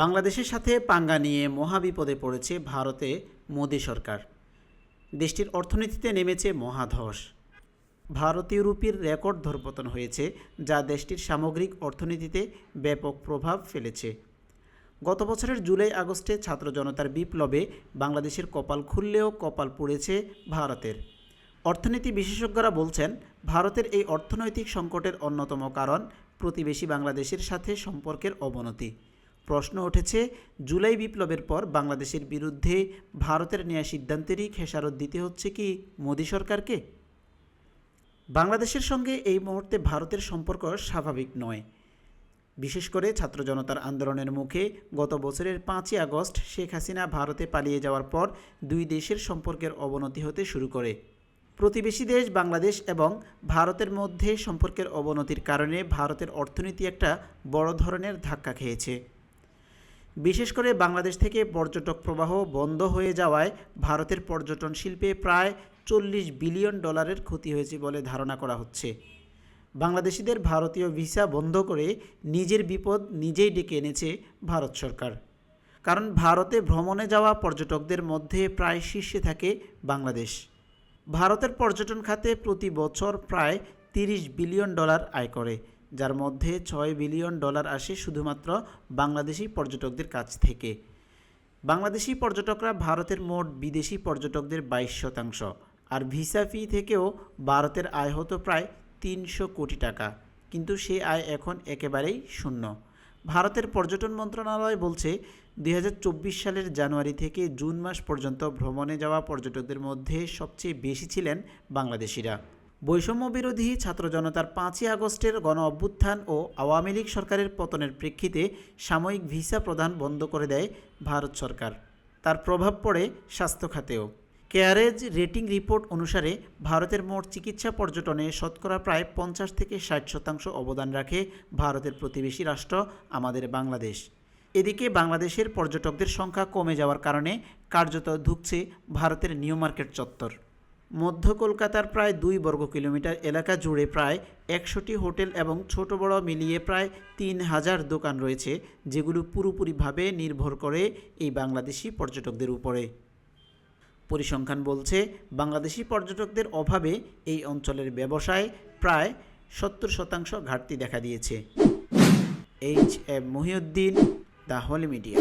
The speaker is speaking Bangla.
বাংলাদেশের সাথে পাঙ্গা নিয়ে মহাবিপদে পড়েছে ভারতে মোদী সরকার। দেশটির অর্থনীতিতে নেমেছে মহাধস। ভারতীয় রুপির রেকর্ড ধরপতন হয়েছে, যা দেশটির সামগ্রিক অর্থনীতিতে ব্যাপক প্রভাব ফেলেছে। গত বছরের জুলাই আগস্টে ছাত্র জনতার বিপ্লবে বাংলাদেশের কপাল খুললেও কপাল পড়েছে ভারতের। অর্থনীতি বিশেষজ্ঞরা বলছেন, ভারতের এই অর্থনৈতিক সংকটের অন্যতম কারণ প্রতিবেশী বাংলাদেশের সাথে সম্পর্কের অবনতি। প্রশ্ন উঠেছে, জুলাই বিপ্লবের পর বাংলাদেশের বিরুদ্ধে ভারতের নেওয়া সিদ্ধান্তেরই খেসারত দিতে হচ্ছে কি মোদী সরকারকে? বাংলাদেশের সঙ্গে এই মুহূর্তে ভারতের সম্পর্ক স্বাভাবিক নয়। বিশেষ করে ছাত্র জনতার আন্দোলনের মুখে গত বছরের পাঁচই আগস্ট শেখ হাসিনা ভারতে পালিয়ে যাওয়ার পর দুই দেশের সম্পর্কের অবনতি হতে শুরু করে। প্রতিবেশী দেশ বাংলাদেশ এবং ভারতের মধ্যে সম্পর্কের অবনতির কারণে ভারতের অর্থনীতি একটা বড় ধরনের ধাক্কা খেয়েছে। বিশেষ করে বাংলাদেশ থেকে পর্যটক প্রবাহ বন্ধ হয়ে যাওয়ায় ভারতের পর্যটন শিল্পে প্রায় চল্লিশ বিলিয়ন ডলারের ক্ষতি হয়েছে বলে ধারণা করা হচ্ছে। বাংলাদেশিদের ভারতীয় ভিসা বন্ধ করে নিজের বিপদ নিজেই ডেকে এনেছে ভারত সরকার। কারণ ভারতে ভ্রমণে যাওয়া পর্যটকদের মধ্যে প্রায় শীর্ষে থাকে বাংলাদেশ। ভারতের পর্যটন খাতে প্রতি বছর প্রায় তিরিশ বিলিয়ন ডলার আয় করে। যার মধ্যে ছয় বিলিয়ন ডলার আসে শুধুমাত্র বাংলাদেশি পর্যটকদের কাছ থেকে। বাংলাদেশি পর্যটকরা ভারতের মোট বিদেশি পর্যটকদের বাইশ শতাংশ, আর ভিসা ফি থেকেও ভারতের আয় হতো প্রায় তিনশো কোটি টাকা। কিন্তু সে আয় এখন একেবারেই শূন্য। ভারতের পর্যটন মন্ত্রণালয় বলছে দু হাজার চব্বিশ সালের জানুয়ারি থেকে জুন মাস পর্যন্ত ভ্রমণে যাওয়া পর্যটকদের মধ্যে সবচেয়ে বেশি ছিলেন বাংলাদেশিরা। বৈষম্য বিরোধী ছাত্র জনতার পাঁচই আগস্টের গণ অভ্যুত্থান ও আওয়ামী লীগ সরকারের পতনের প্রেক্ষিতে সাময়িক ভিসা প্রদান বন্ধ করে দেয় ভারত সরকার। তার প্রভাব পড়ে স্বাস্থ্য খাতেও। কেয়ারেজ রেটিং রিপোর্ট অনুসারে ভারতের মোট চিকিৎসা পর্যটনে শতকরা প্রায় পঞ্চাশ থেকে ষাট শতাংশ অবদান রাখে ভারতের প্রতিবেশী রাষ্ট্র, আমাদের বাংলাদেশ। এদিকে বাংলাদেশের পর্যটকদের সংখ্যা কমে যাওয়ার কারণে কার্যত ধুকছে ভারতের নিউ মার্কেট চত্বর। মধ্য কলকাতার প্রায় দুই বর্গ কিলোমিটার এলাকা জুড়ে প্রায় একশোটি হোটেল এবং ছোট বড় মিলিয়ে প্রায় তিন হাজার দোকান রয়েছে, যেগুলো পুরোপুরিভাবে নির্ভর করে এই বাংলাদেশি পর্যটকদের উপরে। পরিসংখ্যান বলছে, বাংলাদেশি পর্যটকদের অভাবে এই অঞ্চলের ব্যবসায় প্রায় সত্তর শতাংশ ঘাটতি দেখা দিয়েছে। H M Mohiuddin the holy media.